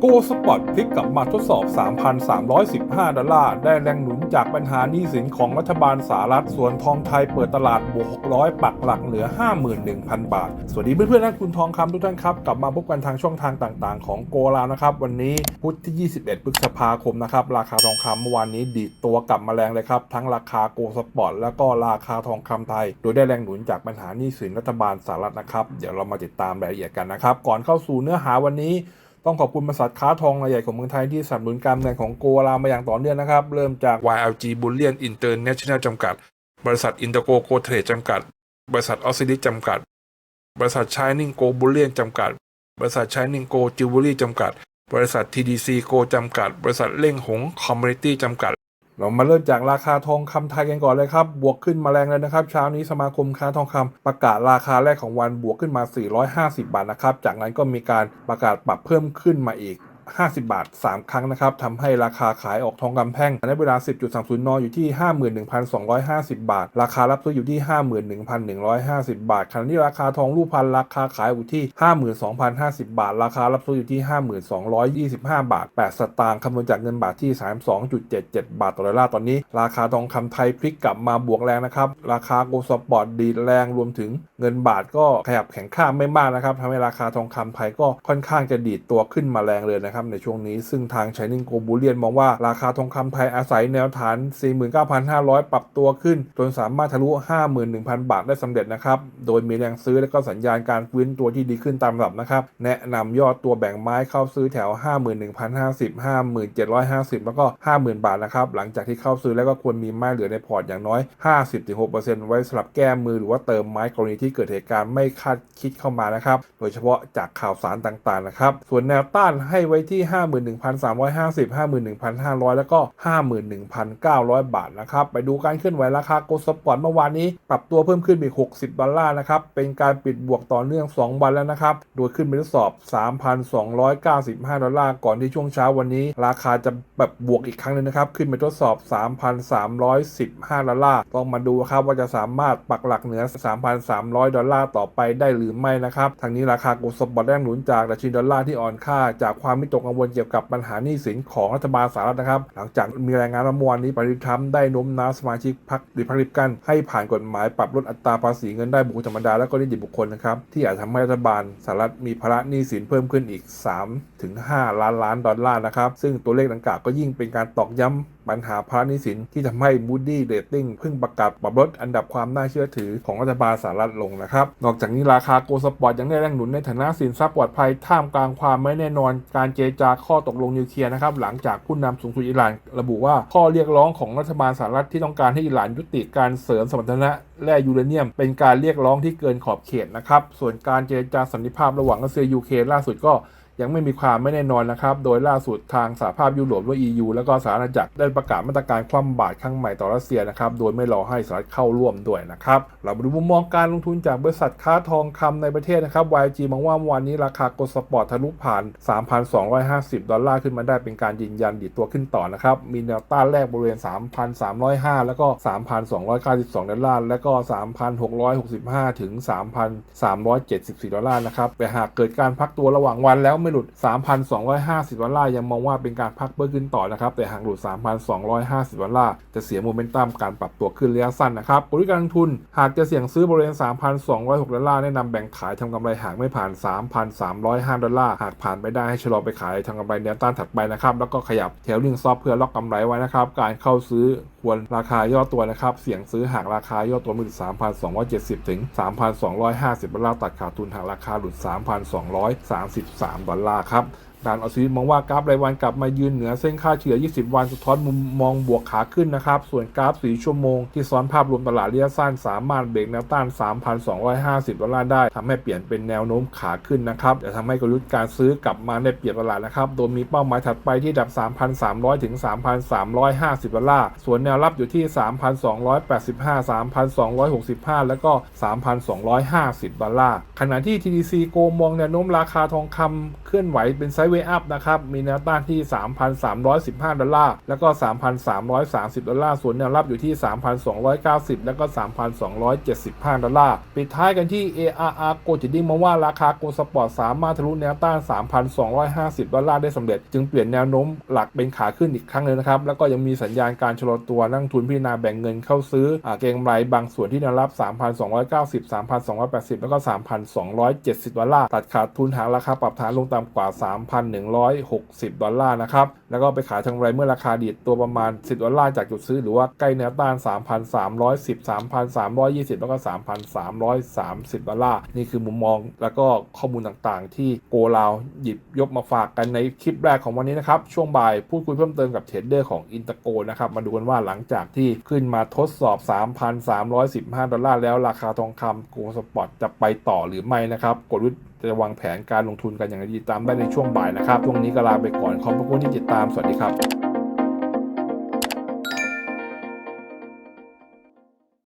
โกสปอร์ตพลิกกลับมาทดสอบ 3,315 ดอลลาร์ ได้แรงหนุนจากปัญหาหนี้สินของรัฐบาลสหรัฐ ส่วนทองไทยเปิดตลาดบวก 600 ปักหลักเหลือ 51,000 บาท สวัสดีเพื่อนๆนักทุนทองคำทุกท่านครับ กลับมาพบกันทางช่องทางต่างๆ ของโกลาวนะครับ วันนี้พุธที่ 21 พฤษภาคมนะครับ ราคาทองคำเมื่อวานนี้ดีดตัวกลับมาแรงเลยครับ ทั้งราคาโกสปอร์ตแล้วก็ราคาทองคำไทย โดยได้แรงหนุนจากปัญหาหนี้สินรัฐบาลสหรัฐนะครับ เดี๋ยวเรามาติดตามรายละเอียดกันนะครับ ก่อนเข้าสู่เนื้อหาวันนี้ ต้องขอบคุณบริษัทค้าทองรายใหญ่ของเมืองไทยที่สนับสนุนการดำเนินของโกลามาอย่างต่อเนื่องนะครับ เริ่มจาก YLG Bullion International จำกัด บริษัท Intergo Go Trade จำกัด บริษัท o s ซิ i ิจำกัด บริษัท Shining Go Bullion จำกัด บริษัท Shining Go Jewelry จำกัด บริษัท TDC Go จำกัด บริษัทเล่งหง Community จำกัด เรามาเริ่มจากราคาทองคำไทยกันก่อนเลยครับ บวกขึ้นมาแรงเลยนะครับ เช้านี้สมาคมค้าทองคำประกาศราคาแรกของวันบวกขึ้นมา 450 บาทนะครับ จากนั้นก็มีการประกาศปรับเพิ่มขึ้นมาอีก 50 บาท 3 ครั้งนะครับทำให้ราคาขายออกทองคำแท่งในเวลา 10.30 น อยู่ที่ 51,250 บาท ราคารับซื้ออยู่ที่ 51,150 บาทขณะที่ราคาทองรูปพันราคาขายอยู่ที่ 52,050 บาท ราคารับซื้ออยู่ที่52,225 บาท 8 สตางค์คำนวณจากเงินบาทที่ 32.77 บาทต่อดอลลาร์ตอนนี้ ราคาทองคำไทยพลิกกลับมาบวกแรงนะครับ ราคาโกลสปอร์ตดีดแรงรวมถึงเงินบาทก็ขยับแข็งค่าไม่มากนะครับทำให้ราคาทองคำไทยก็ค่อนข้างจะดีดตัวขึ้นมาแรงเลยนะครับในช่วงนี้ซึ่งทาง Shining Go Bullion มองว่าราคาทองคำไทยอาศัยแนวฐาน 49,500 ปรับตัวขึ้น จนสามารถทะลุ 51,000 บาทได้สำเร็จนะครับ โดยมีแรงซื้อและก็สัญญาณการฟื้นตัวที่ดีขึ้นตามลำดับนะครับ แนะนำยอดตัวแบ่งไม้เข้าซื้อแถว 51,050 5750 แล้วก็ 50,000 บาทนะครับ หลังจากที่เข้าซื้อแล้วก็ควรมีไม้เหลือในพอร์ตอย่างน้อย 50-6%ไว้สำหรับแก้มือหรือว่าเติมไม้กรณีที่เกิดเหตุการณ์ไม่คาดคิดเข้ามานะครับ โดยเฉพาะจากข่าวสารต่างๆนะครับ ส่วนแนวต้านให้ไว้ที่ 51,350 51,500 แล้วก็ 51,900 บาทนะครับ ไปดูการเคลื่อนไหวราคาโกลด์สปอร์ตเมื่อวานนี้ปรับตัวเพิ่มขึ้นอีก 60 ดอลลาร์นะครับ เป็นการปิดบวกต่อเนื่อง 2 วันแล้วนะครับ โดยขึ้นไปทดสอบ 3,295 ดอลลาร์ ก่อนที่ช่วงเช้าวันนี้ ราคาจะแบบบวกอีกครั้งหนึงนะครับ ขึ้นไปทดสอบ 3,315 ดอลลาร์ ต้องมาดูครับว่าจะสามารถปักหลักเหนือ 3,300 ดอลลาร์ต่อไปได้หรือไม่นะครับ ทางนี้ราคาโกลด์สปอร์ตแรงหนุนจากดัชนีดอลลาร์ที่อ่อนค่าจากความมิตกกังวลเกี่ยวกับปัญหาหนี้สินของรัฐบาลสหรัฐนะครับ หลังจากมีรายงานว่าเมื่อวานนี้ประธาริทรัมป์ได้โน้มน้าวสมาชิกพรรคริพับลิกัน ให้ผ่านกฎหมายปรับลดอัตราภาษีเงินได้บุคคลธรรมดาและก็นิติบุคคลนะครับที่อาจทำให้รัฐบาลสหรัฐมีภาระหนี้สินเพิ่มขึ้นอีก3ถึง5ล้านล้านดอลลาร์นะครับซึ่งตัวเลขดังกล่าวก็ยิ่งเป็นการตอกย้ำปัญหาภาระหนี้สินที่ทำให้ Moody Rating เพิ่งประกาศปรับลดอันดับความน่าเชื่อถือของรัฐบาลสหรัฐลงนะครับ นอกจากนี้ราคาโกลสปอร์ตยังได้แรงหนุนในฐานะสินทรัพย์ปลอดภัยท่ามกลางความไม่แน่นอนการเจจาข้อตกลงนิวเคลียร์นะครับหลังจากผู้นำสูงสุดอิหร่านระบุว่าข้อเรียกร้องของรัฐบาลสหรัฐที่ต้องการให้อิหร่านยุติการเสริมสมรรถนะแร่ยูเรเนียม เป็นการเรียกร้องที่เกินขอบเขตนะครับส่วนการเจรจาสันติภาพระหว่างรัสเซียยูเครนล่าสุดก็ ยังไม่มีความไม่แน่นอนนะครับ โดยล่าสุดทางสหภาพยุโรปหรือ EU แล้วก็สหรัฐอเมริกาได้ประกาศมาตรการคว่ำบาตรครั้งใหม่ต่อรัสเซียนะครับ โดยไม่รอให้สหรัฐเข้าร่วมด้วยนะครับ เรามาดูมุมมองการลงทุนจากบริษัทค้าทองคำในประเทศนะครับ YG มองว่าวานนี้ราคาโกลด์สปอร์ตทะลุผ่าน 3,250 ดอลลาร์ขึ้นมาได้เป็นการยืนยันดีดตัวขึ้นต่อนะครับ มีแนวต้านแรกบริเวณ 3,305 แล้วก็ 3,292 ดอลลาร์ แล้วก็ 3,665 ถึง 3,374 ดอลลาร์นะครับ แต่หากเกิดการพักตัวระหว่างวันแล้วไม่หลุด 3,250 ดอลลาร์ยังมองว่าเป็นการพักเพิ่มขึ้นต่อนะครับ แต่หากหลุด 3,250 ดอลลาร์จะเสียโมเมนตัมการปรับตัวขึ้นระยะสั้นนะครับกลยุทธ์การลงทุน หากจะเสี่ยงซื้อบริเวณ 3,206 ดอลลาร์แนะนำแบ่งขายทำกำไรหากไม่ผ่าน 3,305 ดอลลาร์ หากผ่านไปได้ให้ชะลอไปขายทำกำไรแนวต้านถัดไปนะครับ แล้วก็ขยับแถวลิงซอฟเพื่อล็อกกำไรไว้นะครับ การเข้าซื้อ ควรราคาย่อตัวนะครับ เสี่ยงซื้อหากราคาย่อตัวมือ3,270 ถึง 3,250 ดอลลาร์ตัดขาดทุนหากราคาหลุด 3,233 ดอลลาร์ครับ ดานออซิลิมองว่ากราฟรายวันกลับมายืนเหนือเส้นค่าเฉลี่ย 20 วันสะท้อนมุมมองบวกขาขึ้นนะครับ ส่วนกราฟ 4 ชั่วโมงที่ซ้อนภาพรวมตลาดระยะสั้นสามารถเบรกแนวต้าน 3,250 ดอลลาร์ได้ทำให้เปลี่ยนเป็นแนวโน้มขาขึ้นนะครับจะทำให้กลยุทธ์การซื้อกลับมาได้เปรียบตลาดนะครับ โดยมีเป้าหมายถัดไปที่ดับ 3,300 ถึง 3,350 ดอลลาร์ ส่วนแนวรับอยู่ที่ 3,285 3,265 แล้วก็ 3,250 ดอลลาร์ ขณะที่ TDC โกมองแนวโน้มราคาทองคำเคลื่อนไหวเป็นไซด์เววอัพนะครับ มีแนวต้านที่ 3,315 ดอลลาร์ แล้วก็ 3,330 ดอลลาร์ ส่วนแนวรับอยู่ที่ 3,290 แล้วก็ 3,275 ดอลลาร์ ปิดท้ายกันที่ ARR โกจิดิ้งมาว่าราคาโกสปอร์ตสามารถทะลุแนวต้าน 3,250 ดอลลาร์ได้สำเร็จ จึงเปลี่ยนแนวโน้มหลักเป็นขาขึ้นอีกครั้งหนึงนะครับ แล้วก็ยังมีสัญญาณการชะลอตัวนักลงทุนพิจารณาแบ่งเงินเข้าซื้ออเกงไรบางส่วนที่แนวรับ 3,290 3,280 แล้วก็ 3,270 ดอลลาร์ ตัดขาดทุนหางราคาปรับฐานลงต่ำกว่า1,160 ดอลลาร์นะครับแล้วก็ไปขายทางไรเมื่อราคาดีดตัวประมาณ 10 ดอลลาร์จากจุดซื้อ หรือว่าใกล้แนวต้าน 3,310 3,320 แล้วก็ 3,330 ดอลลาร์ นี่คือมุมมองแล้วก็ข้อมูลต่างๆ ที่โกลาวหยิบยกมาฝากกันในคลิปแรกของวันนี้นะครับ ช่วงบ่ายพูดคุยเพิ่มเติมกับเทรดเดอร์ของอินเตอร์โกนะครับ มาดูกันว่าหลังจากที่ขึ้นมาทดสอบ 3,315 ดอลลาร์แล้วราคาทองคำโกลสปอร์ตจะไปต่อหรือไม่นะครับกดวิทย์จะวางแผนการลงทุนกันอย่างไรดีตามได้ในช่วงบ่ายนะครับช่วงนี้ก็ลาไปก่อนขอบพระคุณที่ติดตามสวัสดีครับ